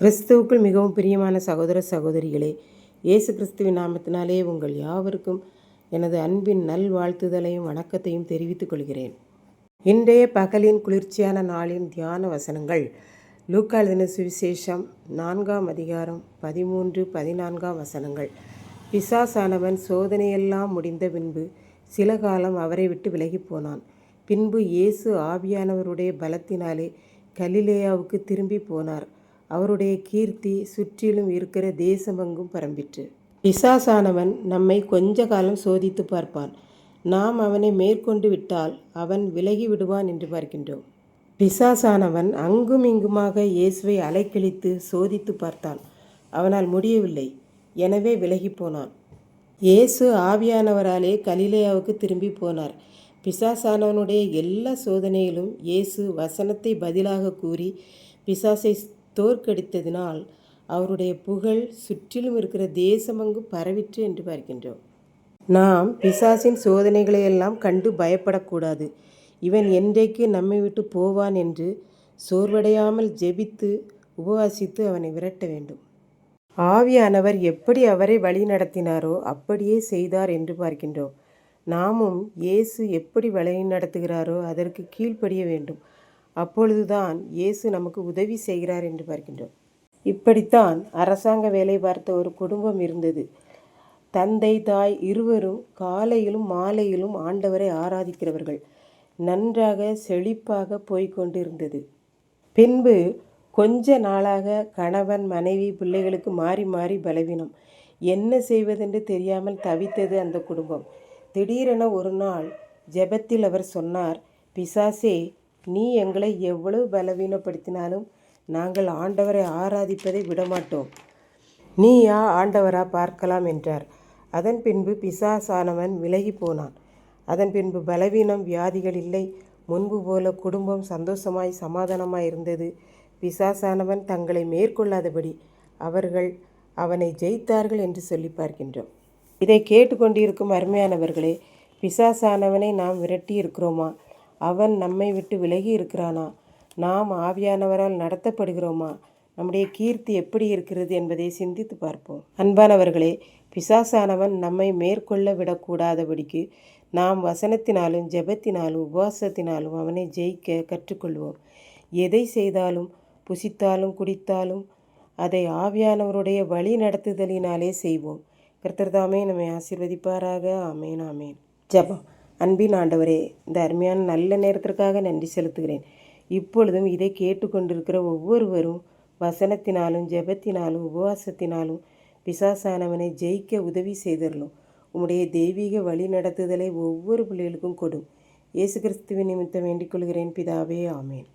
கிறிஸ்துவுக்குள் மிகவும் பிரியமான சகோதர சகோதரிகளே இயேசு கிறிஸ்துவின் நாமத்தினாலே உங்கள் யாவருக்கும் எனது அன்பின் நல்வாழ்த்துதலையும் வணக்கத்தையும் தெரிவித்துக் கொள்கிறேன். இன்றைய பகலின் குளிர்ச்சியான நாளின் தியான வசனங்கள் லூக்கா சுவிசேஷம் நான்காம் அதிகாரம் பதிமூன்று பதினான்காம் வசனங்கள். பிசாசானவன் சோதனையெல்லாம் முடிந்த பின்பு சில காலம் அவரை விட்டு விலகி போனான். பின்பு இயேசு ஆவியானவருடைய பலத்தினாலே கலிலேயாவுக்கு திரும்பி போனார். அவருடைய கீர்த்தி சுற்றிலும் இருக்கிற தேசமெங்கும் பரம்பிற்று. பிசாசானவன் நம்மை கொஞ்ச காலம் சோதித்து பார்ப்பான். நாம் அவனை மேற்கொண்டு விட்டால் அவன் விலகி விடுவான் என்று பார்க்கின்றோம். பிசாசானவன் அங்கும் இங்குமாக இயேசுவை அலைக்கழித்து சோதித்து பார்த்தான். அவனால் முடியவில்லை. எனவே விலகி போனான். இயேசு ஆவியானவராலே கலிலேயாவுக்கு திரும்பி போனார். பிசாசானவனுடைய எல்லா சோதனையிலும் இயேசு வசனத்தை பதிலாக கூறி பிசாசை தோற்கடித்ததினால் அவருடைய புகழ் சுற்றிலும் இருக்கிற தேசமங்கு பரவிற்று என்று பார்க்கின்றோம். நாம் பிசாசின் சோதனைகளை எல்லாம் கண்டு பயப்படக்கூடாது. இவன் என்றைக்கு நம்மை விட்டு போவான் என்று சோர்வடையாமல் ஜெபித்து உபவாசித்து அவனை விரட்ட வேண்டும். ஆவியானவர் எப்படி அவரை வழி நடத்தினாரோ அப்படியே செய்தார் என்று பார்க்கின்றோம். நாமும் இயேசு எப்படி வழி நடத்துகிறாரோ அதற்கு கீழ்ப்படிய வேண்டும். அப்பொழுதுதான் இயேசு நமக்கு உதவி செய்கிறார் என்று பார்க்கின்றோம். இப்படித்தான் அரசாங்க வேலை பார்த்த ஒரு குடும்பம் இருந்தது. தந்தை தாய் இருவரும் காலையிலும் மாலையிலும் ஆண்டவரை ஆராதிக்கிறவர்கள். நன்றாக செழிப்பாக போய்கொண்டு இருந்தது பின்பு கொஞ்ச நாளாக கணவன் மனைவி பிள்ளைகளுக்கு மாறி மாறி பலவீனம். என்ன செய்வதென்று தெரியாமல் தவித்தது அந்த குடும்பம். திடீரென ஒரு நாள் ஜெபத்தில் அவர் சொன்னார் பிசாசே நீ எங்களை எவ்வளவு பலவீனப்படுத்தினாலும் நாங்கள் ஆண்டவரை ஆராதிப்பதை விடமாட்டோம். நீயா ஆண்டவரா பார்க்கலாம் என்றார். அதன் பின்பு பிசாசானவன் விலகி போனான். அதன் பின்பு பலவீனம் வியாதிகள் இல்லை. முன்பு போல குடும்பம் சந்தோஷமாய் சமாதானமாய் இருந்தது. பிசாசானவன் தங்களை மேற்கொள்ளாதபடி அவர்கள் அவனை ஜெயித்தார்கள் என்று சொல்லி பார்க்கின்றோம். இதை கேட்டுக்கொண்டிருக்கும் அருமையானவர்களே பிசாசானவனை நாம் விரட்டி இருக்கிறோமா அவன் நம்மை விட்டு விலகி இருக்கிறானா? நாம் ஆவியானவரால் நடத்தப்படுகிறோமா? நம்முடைய கீர்த்தி எப்படி இருக்கிறது என்பதை சிந்தித்து பார்ப்போம். அன்பானவர்களே பிசாசானவன் நம்மை மேற்கொள்ள விடக்கூடாதபடிக்கு நாம் வசனத்தினாலும் ஜெபத்தினாலும் உபவாசத்தினாலும் அவனை ஜெயிக்க கற்றுக்கொள்வோம். எதை செய்தாலும் புசித்தாலும் குடித்தாலும் அதை ஆவியானவருடைய வழி நடத்துதலினாலே செய்வோம். கர்த்தர்தாமே நம்மை ஆசீர்வதிப்பாராக. ஆமேன் ஆமேன். ஜபம். அன்பின் ஆண்டவரே இந்த அருமையான நல்ல நேரத்திற்காக நன்றி செலுத்துகிறேன். இப்பொழுதும் இதை கேட்டுக்கொண்டிருக்கிற ஒவ்வொருவரும் வசனத்தினாலும் ஜெபத்தினாலும் உபவாசத்தினாலும் பிசாசானவனை ஜெயிக்க உதவி செய்தரலும் உம்முடைய தெய்வீக வழி நடத்துதலை ஒவ்வொரு பிள்ளைகளுக்கும் கொடும் இயேசு கிறிஸ்துவின் நிமித்தம் வேண்டிக் கொள்கிறேன். பிதாவே ஆமேன்.